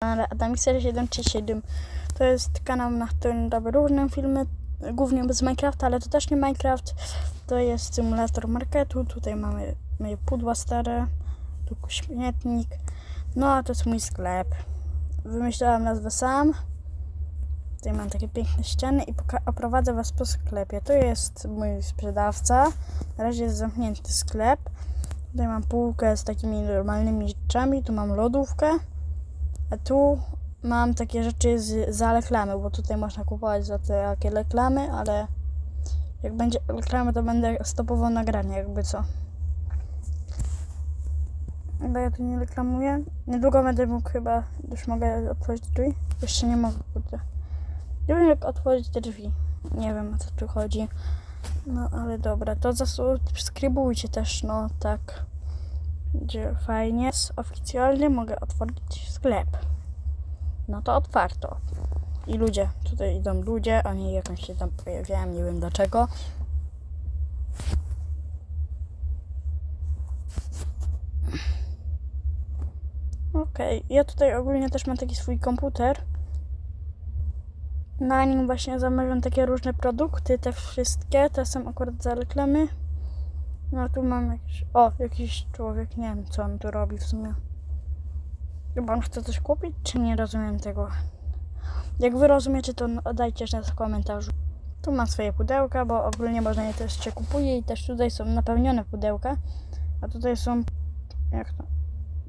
kanale Adamixer737. To jest kanał, na którym robię różne filmy, głównie z Minecrafta, ale to też nie Minecraft. To jest symulator marketu. Tutaj mamy moje pudła stare, tu śmietnik. No a to jest mój sklep. Wymyślałam nazwę sam. Tutaj mam takie piękne ściany i oprowadzę Was po sklepie. To jest mój sprzedawca. Na razie jest zamknięty sklep. Tutaj mam półkę z takimi normalnymi rzeczami. Tu mam lodówkę. A tu mam takie rzeczy z, za reklamy, bo tutaj można kupować za te takie reklamy, ale jak będzie reklamy, to będę stopował nagranie, jakby co. Bo ja tu nie reklamuję. Niedługo będę mógł chyba, już mogę otworzyć drzwi. Jeszcze nie mogę, kurde. Nie wiem jak otworzyć te drzwi. Nie wiem o co tu chodzi. No ale dobra, to zasubskrybujcie też, no tak. Będzie fajnie. Oficjalnie mogę otworzyć sklep. No to otwarto. I ludzie, tutaj idą ludzie, oni jakąś się tam pojawiają, nie wiem dlaczego. Okej, ja tutaj ogólnie też mam taki swój komputer. Na nim właśnie zamawiam takie różne produkty, te wszystkie, te są akurat za reklamy. No tu mam jakiś, o, jakiś człowiek, nie wiem co on tu robi w sumie. Chyba on chce coś kupić, czy nie rozumiem tego. Jak wy rozumiecie, to dajcie znać w komentarzu. Tu mam swoje pudełka, bo ogólnie można je też się kupuje i też tutaj są napełnione pudełka. A tutaj są, jak to?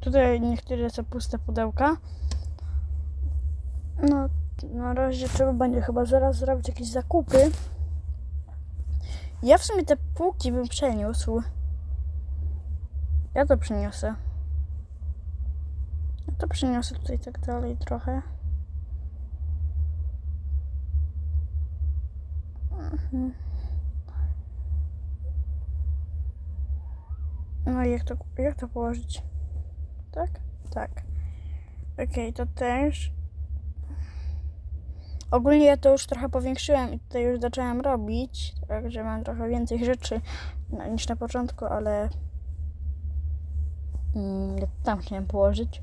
Tutaj niektóre są puste pudełka. No, na razie trzeba będzie chyba zaraz zrobić jakieś zakupy. Ja w sumie te półki bym przeniósł. Ja to przyniosę. Ja to przyniosę tutaj tak dalej trochę. Mhm. No i jak to, jak to położyć? Tak? Tak. Okej, to też. Ogólnie ja to już trochę powiększyłem i tutaj już zacząłem robić, także mam trochę więcej rzeczy niż na początku, ale mm, ja tam chciałem położyć.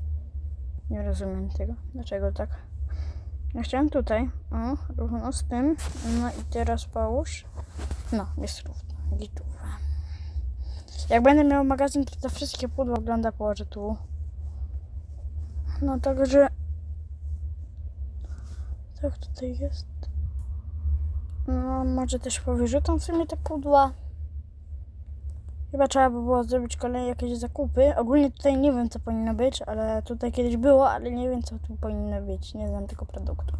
Nie rozumiem tego, dlaczego tak. Ja chciałem tutaj, o, równo z tym, no i teraz połóż. No, jest równo, gituwa. Jak będę miał magazyn, to te wszystkie pudła ogląda położę tu. No także tak tutaj jest. No, może też powyrzucam w sumie te pudła. Chyba trzeba by było zrobić kolejne jakieś zakupy. Ogólnie tutaj nie wiem, co powinno być, ale tutaj kiedyś było, ale nie wiem, co tu powinno być. Nie znam tego produktu.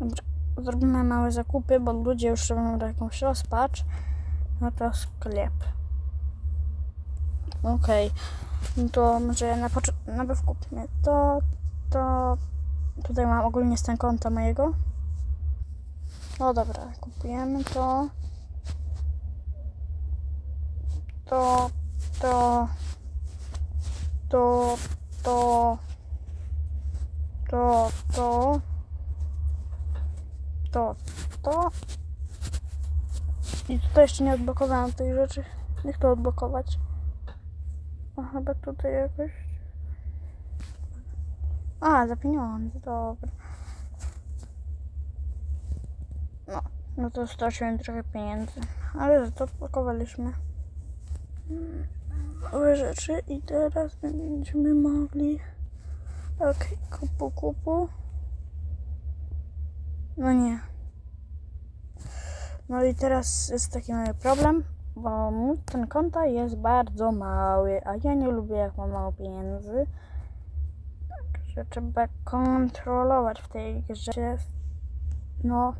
Dobra, zrobimy małe zakupy, bo ludzie już robią jakąś rozpacz. No to sklep. Okej. No to może na początku, najpierw kupmy to, to Tutaj mam ogólnie stan konta mojego. No dobra, kupujemy to. To, to, to, to, to, to, to, to. I tutaj jeszcze nie odblokowałem tej rzeczy. Niech to odblokować. A chyba tutaj jakoś. A, za pieniądze, dobra. No, no to straciłem trochę pieniędzy, ale za to pakowaliśmy nowe rzeczy i teraz będziemy mogli... Okej, kupu, kupu. No nie. No i teraz jest taki mały problem, bo mój ten konta jest bardzo mały, a ja nie lubię jak mam mało pieniędzy że trzeba kontrolować w tej grze no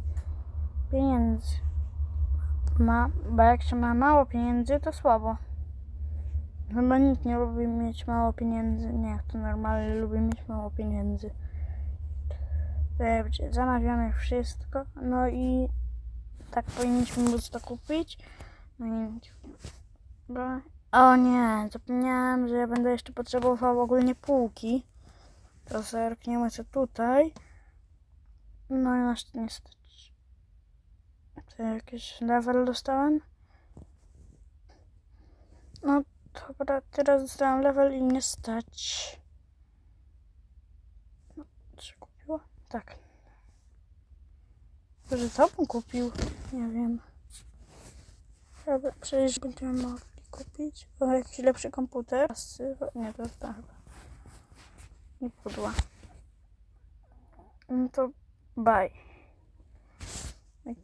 pieniędzy. Ma, bo jak się ma mało pieniędzy, to słabo. Chyba nikt nie lubi mieć mało pieniędzy. Nie, to normalnie lubi mieć mało pieniędzy. Zamawiamy wszystko. No i tak powinniśmy móc to kupić. No i... O nie, zapomniałam, że ja będę jeszcze potrzebował ogólnie półki. To zerkniemy co tutaj. No i nas nie stać. To jakiś level dostałem. No dobra, teraz dostałem level i nie stać. No tak. Że co bym kupił? Nie wiem. Chyba przecież będziemy mogli kupić. O, jakiś lepszy komputer. Nie, to jest chyba. Nie pudła. No to bye. Tak.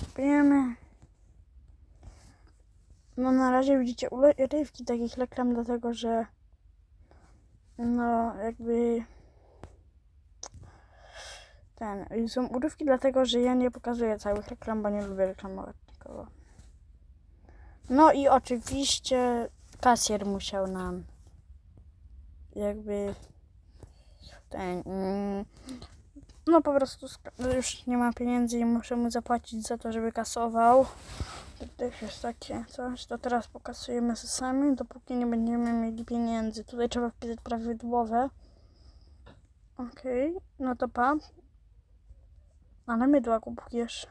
Kupujemy. No na razie widzicie urywki takich reklam, dlatego że no jakby ten, są urywki dlatego, że ja nie pokazuję całych reklam, bo nie lubię reklamować nikogo. No i oczywiście kasjer musiał nam jakby ten mm, no po prostu sk- już nie ma pieniędzy i muszę mu zapłacić za to, żeby kasował. To też jest takie coś, to teraz pokasujemy sami, dopóki nie będziemy mieli pieniędzy. Tutaj trzeba wpisać prawidłowe. Okej, no to pa. Ale mydła kupujesz.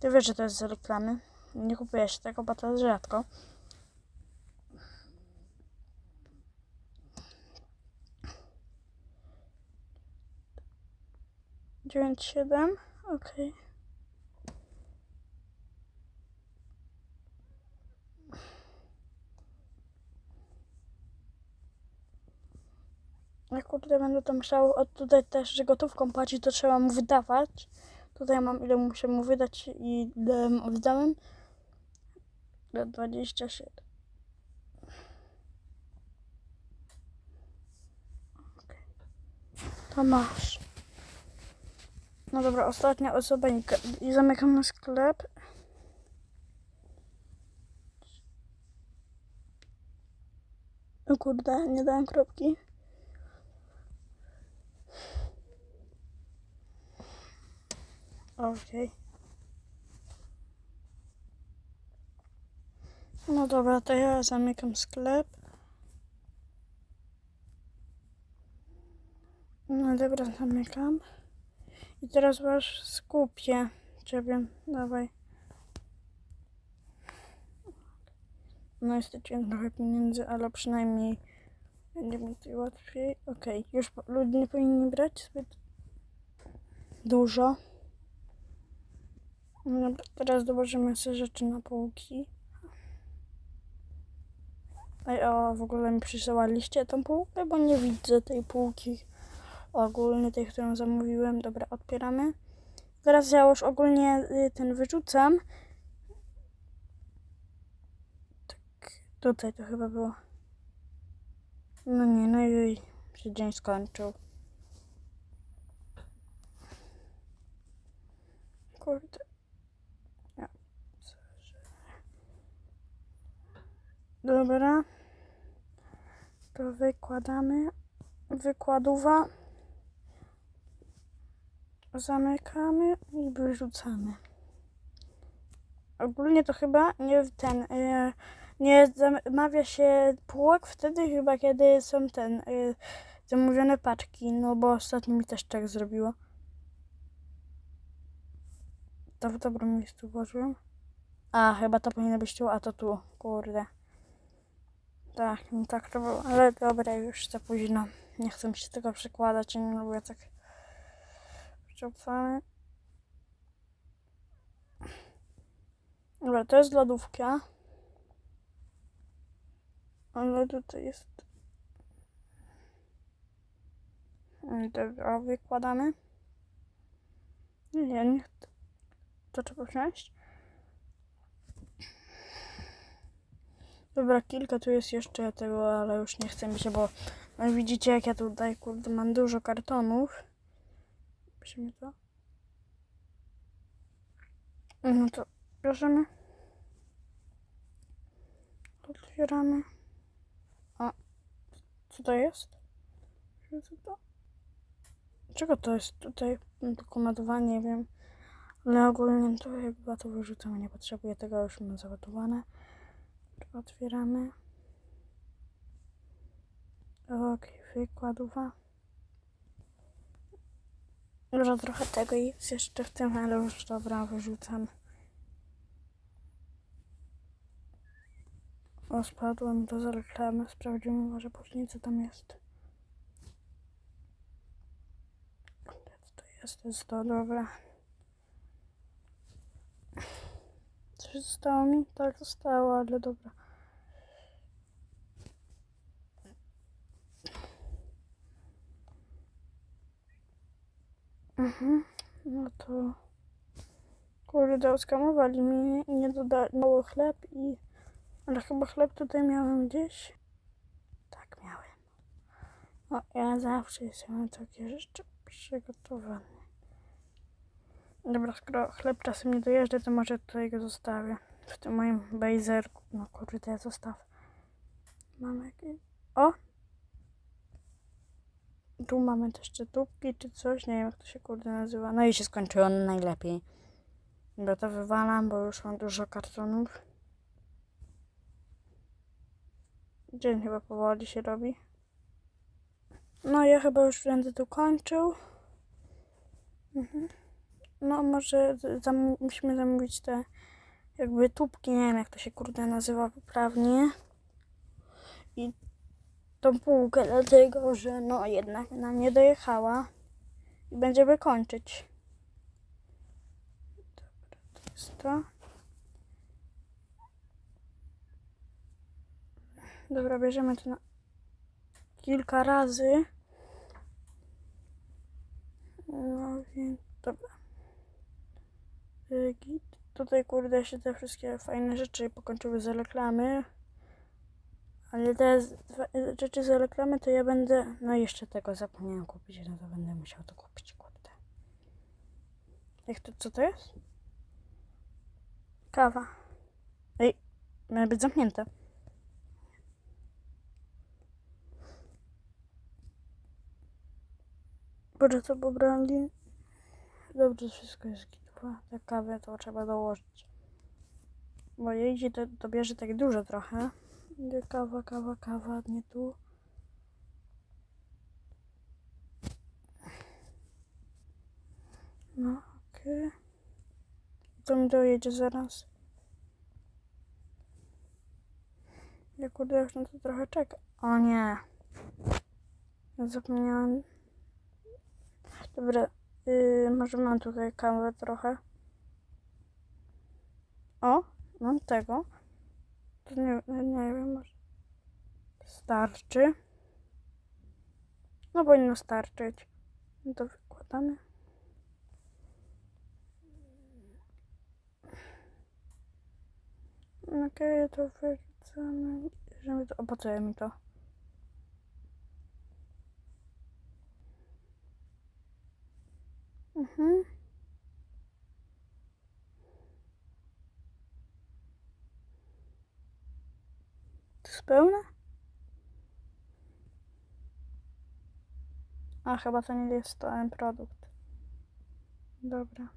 Ty wiesz, że to jest z reklamy. Nie kupujesz tego, bo to jest rzadko. Dziewięć, siedem, okej. Ja kurde będę to musiał od tutaj też, że gotówką płacić, to trzeba mu wydawać. Tutaj mam ile muszę mu wydać i ile mu wydałem. Ile? 27. Okej. To masz. No dobra, ostatnia osoba i, i zamykam na sklep. O kurde, nie dałem kropki. Okej. No dobra, to ja zamykam sklep. No dobra, zamykam. I teraz was skupię ciebie. Dawaj. No jesteście trochę pieniędzy, ale przynajmniej będzie mi tutaj łatwiej. Okej, już po- ludzie nie powinni brać zbyt dużo. No teraz dołożymy sobie rzeczy na półki. Ej, o, w ogóle mi przysyłaliście tą półkę, bo nie widzę tej półki ogólnie, tej, którą zamówiłem. Dobra, otwieramy. Teraz ja już ogólnie y, ten wyrzucam. Tak, tutaj to chyba było. No nie, no i się dzień skończył. Kurde. Ja. Dobra. To wykładamy. Wykładowa. Zamykamy i wyrzucamy. Ogólnie to chyba nie ten. e, nie zamawia się półek wtedy chyba, kiedy są ten. zamówione paczki. No bo ostatnio mi też tak zrobiło. To w dobrym miejscu włożyłem. A, chyba to powinno być tu, a to tu. Kurde. Tak, no tak to było. Ale dobra, już za późno. Nie chcę się tego przekładać, nie lubię tak przekładane. Dobra, to jest lodówka. Ale tutaj jest... I Dobra, wykładamy. Nie, nie chcę. To trzeba wziąć. Dobra, kilka tu jest jeszcze tego, ale już nie chce mi się, bo no, widzicie jak ja tutaj, kurde, mam dużo kartonów. Bierzemy to. No to bierzemy. Otwieramy. A, co to jest? Co to? Czego to jest tutaj? Dokumentowanie, nie wiem. Ale ogólnie to chyba to wyrzucamy, nie potrzebuję tego, już mam załadowane. Otwieramy. Okej, wykładowa. Może trochę tego jest jeszcze w tym, ale już dobra, wyrzucam. O, to z reklamy. Sprawdzimy może później, co tam jest. Jest, to jest to, dobra. Coś zostało mi? Tak, zostało, ale dobra. Mhm, no to... Kurde, oskamowali mnie nie dodali mało chleb i... Ale chyba chleb tutaj miałem gdzieś. Tak miałem. No, ja zawsze jestem takie rzeczy przygotowane. Dobra, skoro chleb czasem nie dojeżdża, to może tutaj go zostawię. W tym moim bejzerku. No kurde, ja zostaw. Mam jakieś... O! Tu mamy też jeszcze tubki czy coś, nie wiem jak to się kurde nazywa. No i się skończyło najlepiej. Bo to wywalam, bo już mam dużo kartonów. Dzień chyba powoli się robi. No ja chyba już będę tu kończył. Mhm. No może zam musimy zamówić te jakby tubki, nie wiem jak to się kurde nazywa poprawnie. I tą półkę dlatego, że no jednak nam nie dojechała. I będziemy kończyć. Dobra, to jest to. Dobra, bierzemy to na kilka razy. No więc dobra. Y, Git. Tutaj kurde się te wszystkie fajne rzeczy pokończyły z reklamy. Ale te rzeczy z reklamy to ja będę. No jeszcze tego zapomniałem kupić, no to będę musiał to kupić, kurde. Jak to co to jest? Kawa. Ej, ma być zamknięte. Boże, co pobrali? Dobrze, wszystko jest gitwa. Tę kawę to trzeba dołożyć. Bo jeździ to, to bierze tak dużo trochę. Kawa, kawa, kawa, nie tu. No, okej. To mi dojedzie zaraz. Ja kurde już na to trochę czekam. O nie. Ja zapomniałam. Dobra, yy, może mam tutaj kawę trochę. O, mam tego. To nie, nie wiem, może starczy. No powinno starczyć. No to wykładamy. Okej, to wyrzucamy. Żeby to, o, po co ja mi to? Mhm. Pełne? A, chyba to nie jest ten produkt. Dobra.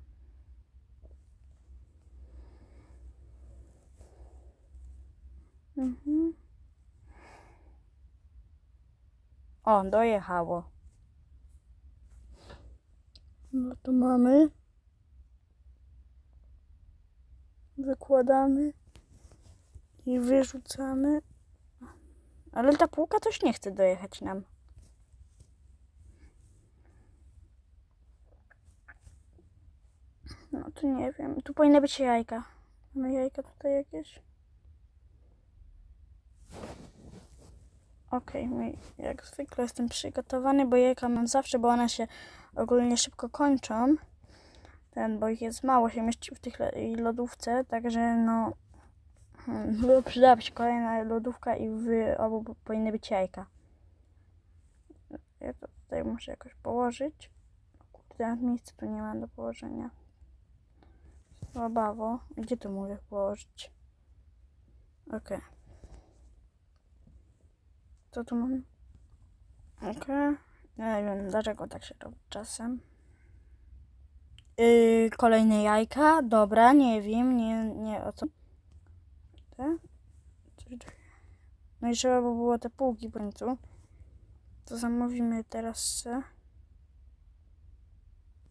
Mhm. O, dojechało. No to mamy. Wykładamy i wyrzucamy. Ale ta półka też nie chce dojechać nam. No tu nie wiem. Tu powinny być jajka. Mamy jajka tutaj jakieś? Okej, okay, jak zwykle jestem przygotowany, bo jajka mam zawsze, bo one się ogólnie szybko kończą. Ten, bo ich jest mało, się mieści w tych lodówce, także no hmm, by przydałaby się kolejna lodówka i w obu powinny być jajka. Ja to tutaj muszę jakoś położyć. Kurde, miejsca tu nie mam do położenia. Słabawo. Gdzie tu mogę położyć? Okej. Co tu mam? Okej. Nie wiem, dlaczego tak się robi czasem. Yy, kolejne jajka. Dobra, nie wiem, nie, nie o co. No i trzeba by było te półki w końcu. To zamówimy teraz.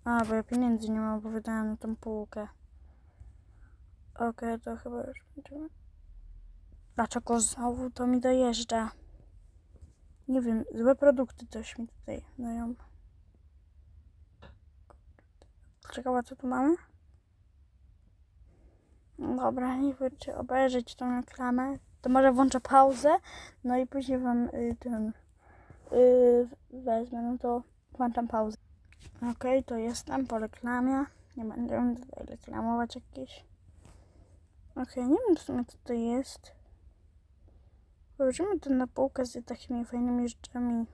A, bo ja pieniędzy nie mam, bo wydałem na tą półkę. Okej, to chyba już będziemy. Dlaczego znowu to mi dojeżdża? Nie wiem, złe produkty coś mi tutaj dają. Ciekawe, co tu mamy? No Dobra, nie wiem, czy obejrzeć tą reklamę. To może włączę pauzę, no i później wam y, ten y, wezmę, no to włączam pauzę. Okej, to jestem po reklamie. Nie będę tutaj reklamować jakieś. Okej, nie wiem w sumie co to jest. Położymy to na półkę z takimi fajnymi rzeczami.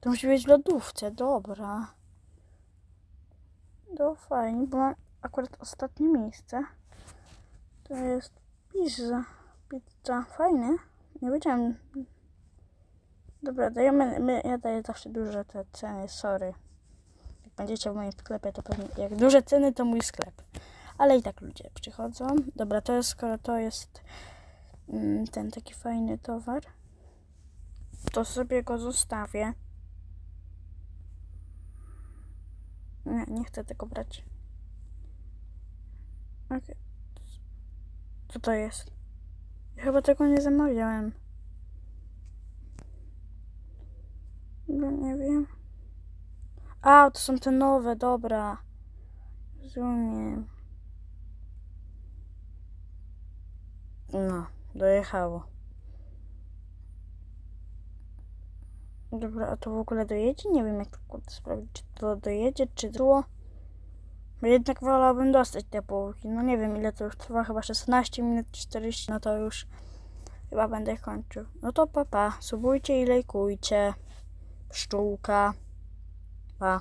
To musi być w lodówce, dobra. To fajnie, bo akurat ostatnie miejsce. To jest pizza. Pizza, fajnie. Nie wiedziałem. Dobra, dajemy, my, ja daję zawsze duże te ceny, sorry. Jak będziecie w moim sklepie, to pewnie, jak duże ceny, to mój sklep. Ale i tak ludzie przychodzą. Dobra, to jest, skoro to jest mm, ten taki fajny towar, to sobie go zostawię. Nie, nie chcę tego brać. Okej. Co to jest? Ja chyba tego nie zamawiałem. No nie wiem. A, to są te nowe, dobra. Rozumiem. No, dojechało. Dobra, a to w ogóle dojedzie? Nie wiem jak to sprawdzić, czy to dojedzie, czy to... Jednak wolałabym dostać te bułki. No nie wiem ile to już trwa, chyba 16 minut 40, no to już chyba będę kończył. No to pa pa, subujcie i lajkujcie. Pszczółka. Pa.